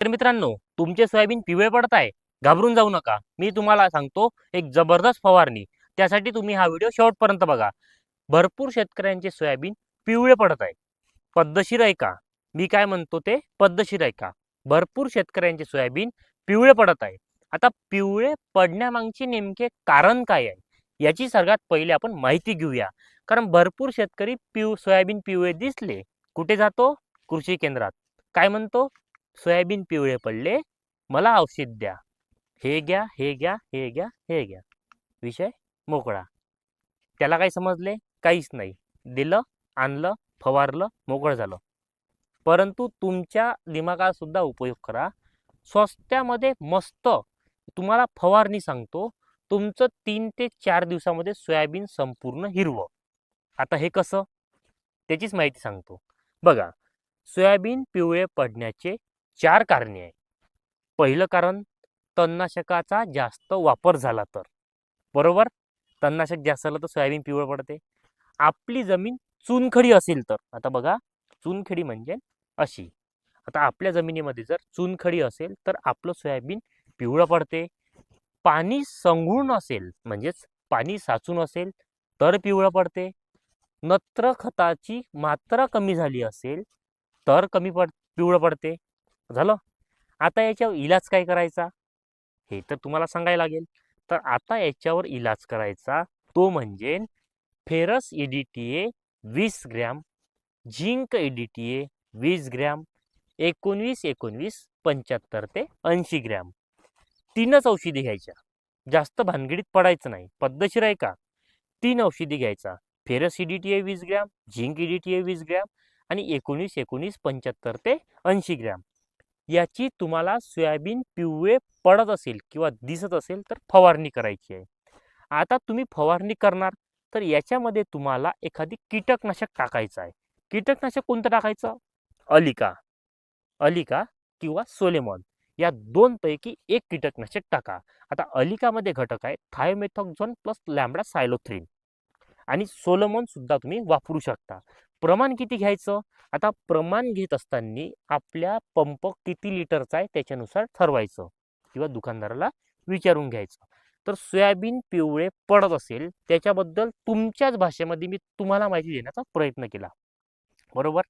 तर मित्रांनो तुमचे सोयाबीन पिवळे पडत आहे घाबरून जाऊ नका. मी तुम्हाला सांगतो एक जबरदस्त फवारणी. त्यासाठी तुम्ही हा व्हिडिओ शेवटपर्यंत बघा. भरपूर शेतकऱ्यांचे सोयाबीन पिवळे पडत आहे पद्धतशीर ऐका मी काय म्हणतो ते पद्धतशीर ऐका भरपूर शेतकऱ्यांचे सोयाबीन पिवळे पडत आहे आता पिवळे पडण्यामागचे नेमके कारण काय आहे? याची सर्वात पहिले आपण माहिती घेऊया. कारण भरपूर शेतकरी पिव सोयाबीन पिवळे दिसले. कुठे जातो? कृषी केंद्रात. काय म्हणतो? सोयाबीन पिवळे पडले मला औषध द्या. हे घ्या हे घ्या हे घ्या हे घ्या. विषय मोकळा. त्याला काय समजले? काहीच नाही. दिलं आणलं फवारलं मोकळं झालं. परंतु तुमच्या दिमागासुद्धा उपयोग करा. स्वस्त्यामध्ये मस्त. तुम्हाला फवारणी सांगतो. तुमचं तीन ते चार दिवसामध्ये सोयाबीन संपूर्ण हिरवं. आता हे कसं? त्याचीच माहिती सांगतो. बघा सोयाबीन पिवळे पडण्याचे चार कारणे आहे पहिलं कारण तणनाशकाचा जास्त वापर झाला तर. बरोबर? तणनाशक जास्त झालं तर सोयाबीन पिवळं पडते. आपली जमीन चुनखडी असेल तर. आता बघा चुनखडी म्हणजे अशी. आता आपल्या जमिनीमध्ये जर चुनखडी असेल तर आपलं सोयाबीन पिवळं पडते. पाणी संगळून असेल म्हणजेच पाणी साचून असेल तर पिवळं पडते. नत्र खताची मात्रा कमी झाली असेल तर कमी पड पिवळं पडते. झालं? आता याच्यावर इलाज काय करायचा? हे तर तुम्हाला सांगायला लागेल. तर आता याच्यावर इलाज करायचा तो म्हणजे फेरस एडीटीए वीस ग्रॅम झिंक एडीटीए वीस ग्रॅम एकोणवीस एकोणवीस पंच्याहत्तर ते ऐंशी ग्रॅम. तीनच औषधी घ्यायच्या. जास्त भानगडीत पडायचं नाही. पद्धतशीर आहे का? तीन औषधी घ्यायचा. Ferrous E D T A वीस ग्रॅम झिंक ई वीस ग्रॅम आणि एकोणीस एकोणीस पंच्याहत्तर ते ऐंशी ग्रॅम. याची तुम्हाला सोयाबीन पिवळे पडत असेल किंवा दिसत असेल तर फवारणी करायची आहे. आता तुम्ही फवारणी करणार तर याच्यामध्ये तुम्हाला एखादी कीटकनाशक टाकायचं आहे. कीटकनाशक कोणतं टाकायचं? अलिका. अलिका किंवा सोलेमॉन. या दोनपैकी एक कीटकनाशक टाका. आता अलिकामध्ये घटक आहे थायोमेथॉक्झॉन प्लस लॅम्बडा सायलोथ्रीन. आणि सोलोमॉन सुद्धा तुम्ही वापरू शकता. प्रमाण किती घ्यायचं? आता प्रमाण घेत असताना आपल्या पंप किती लिटरचा आहे त्याच्यानुसार ठरवायचं किंवा दुकानदाराला विचारून घ्यायचं. तर सोयाबीन पिवळे पडत असेल त्याच्याबद्दल तुमच्याच भाषेमध्ये मी तुम्हाला माहिती देण्याचा प्रयत्न केला. बरोबर?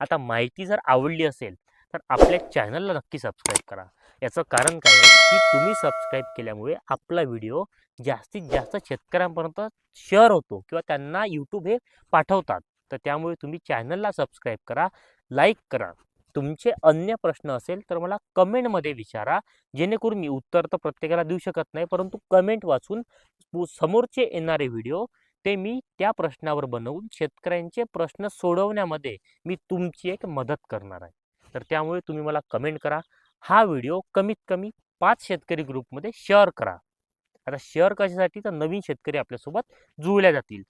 आता माहिती जर आवडली असेल तर आपल्या चॅनलला नक्की सबस्क्राईब करा. याचं कारण काय आहे की तुम्ही सबस्क्राईब केल्यामुळे आपला व्हिडिओ जास्तीत जास्त शेतकऱ्यांपर्यंत शेअर होतो किंवा त्यांना यूट्यूब हे पाठवतात. तर त्यामुळे तुम्ही चॅनलला सबस्क्राईब करा लाईक करा. तुमचे अन्य प्रश्न असेल तर मला कमेंटमध्ये विचारा जेणेकरून मी उत्तर तर प्रत्येकाला देऊ शकत नाही परंतु कमेंट वाचून समोरचे येणारे व्हिडिओ ते मी त्या प्रश्नावर बनवून शेतकऱ्यांचे प्रश्न सोडवण्यामध्ये मी तुमची एक मदत करणार आहे. तर त्यामुळे तुम्ही मला कमेंट करा हा व्हिडिओ कमीत कमी पाच शेतकरी ग्रुपमध्ये शेअर करा. आता शेअर कशासाठी? तर नवीन शेतकरी आपल्यासोबत जुळल्या जातील.